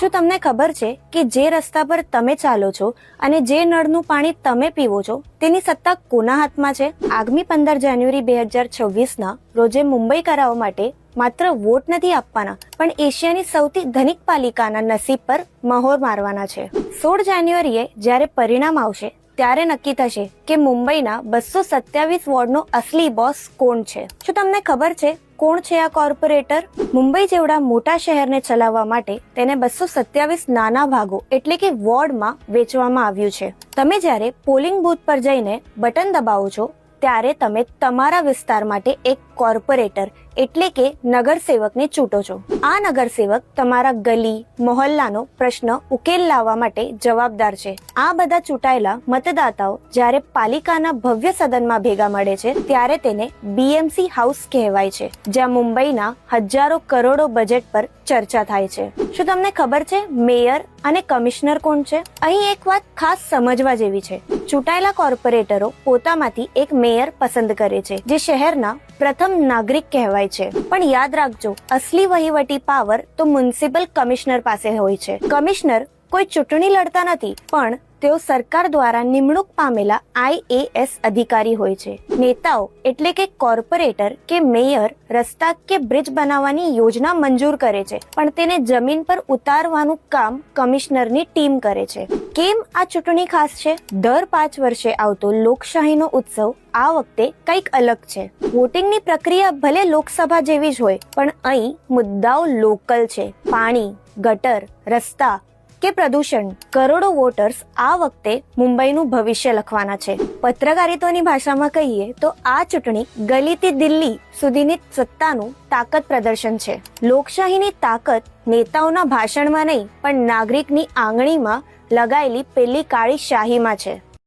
શું તમને ખબર છે કે જે રસ્તા પર તમે ચાલો છો અને જે નળનું પાણી તમે પીવો છો, તેની સત્તા કોના હાથમાં છે? આગામી પંદર જાન્યુઆરી બે હજાર છવ્વીસના રોજે મુંબઈ કરાવવા માટે માત્ર વોટ નથી આપવાના, પણ એશિયાની સૌથી ધનિક પાલિકાના નસીબ પર મહોર મારવાના છે. સોળ જાન્યુઆરીએ જ્યારે પરિણામ આવશે ત્યારે નક્કી થશે કે મુંબઈના બસો સત્યાવીસ વોર્ડનો અસલી બોસ કોણ છે? શું તમને ખબર છે કોણ છે આ કોર્પોરેટર? મુંબઈ જેવડા મોટા શહેરને ચલાવવા માટે તેને બસો સત્યાવીસ નાના ભાગો એટલે કે વોર્ડમાં વેચવામાં આવ્યું છે. તમે જ્યારે પોલિંગ બૂથ પર જઈને બટન દબાવો છો ત્યારે તમે તમારા વિસ્તાર માટે એક કોર્પોરેટર, એટલે કે નગરસેવકને ચૂંટો છો. આ નગરસેવક તમારા ગલી, મોહલ્લાનો પ્રશ્ન ઉકેલ લાવવા માટે જવાબદાર છે. આ બધા ચૂંટાયેલા મતદાતાઓ જ્યારે પાલિકાના ભવ્ય સદનમાં ભેગા મળે છે, ત્યારે તેને બીએમસી હાઉસ કહેવાય છે, જ્યાં મુંબઈના હજારો કરોડો બજેટ પર ચર્ચા થાય છે. શું તમને ખબર છે, મેયર અને કમિશનર કોણ છે? અહીં એક વાત ખાસ સમજવા જેવી છે. ચૂંટાયેલા કોર્પોરેટરો પોતામાંથી એક મેયર પસંદ કરે છે, જે શહેરના પ્રથમ નાગરિક કહેવાય છે. પણ યાદ રાખજો, અસલી વહીવટી પાવર તો મ્યુનિસિપલ કમિશનર પાસે હોય છે. કમિશનર કોઈ ચૂંટણી લડતા નથી, પણ તેઓ સરકાર દ્વારા નિમણૂક પામેલા આઈએએસ અધિકારી હોય છે. નેતાઓ એટલે કે કોર્પોરેટર કે મેયર, રસ્તા કે બ્રિજ બનાવવાની યોજના મંજૂર કરે છે, પણ તેને જમીન પર ઉતારવાનું કામ કમિશનરની ટીમ કરે છે. કેમ આ ચૂંટણી ખાસ છે? દર પાંચ વર્ષે આવતો લોકશાહીનો ઉત્સવ આ વખતે કંઈક અલગ છે. વોટિંગની પ્રક્રિયા ભલે લોકસભા જેવી જ હોય, પણ અહીં મુદ્દાઓ લોકલ છે. પાણી, ગટર, રસ્તા કે પ્રદૂષણ. કરોડો વોટર્સ આ વખતે મુંબઈનું ભવિષ્ય લખવાના છે. પત્રકારિતોની ભાષામાં કહીએ તો આ ચૂંટણી ગલીથી દિલ્હી સુધીની સત્તાનું તાકાત પ્રદર્શન છે. લોકશાહીની તાકાત નેતાઓના ભાષણમાં નહીં, પણ નાગરિકની આંગળીમાં લગાયેલી પેલી કાળી શાહીમાં છે.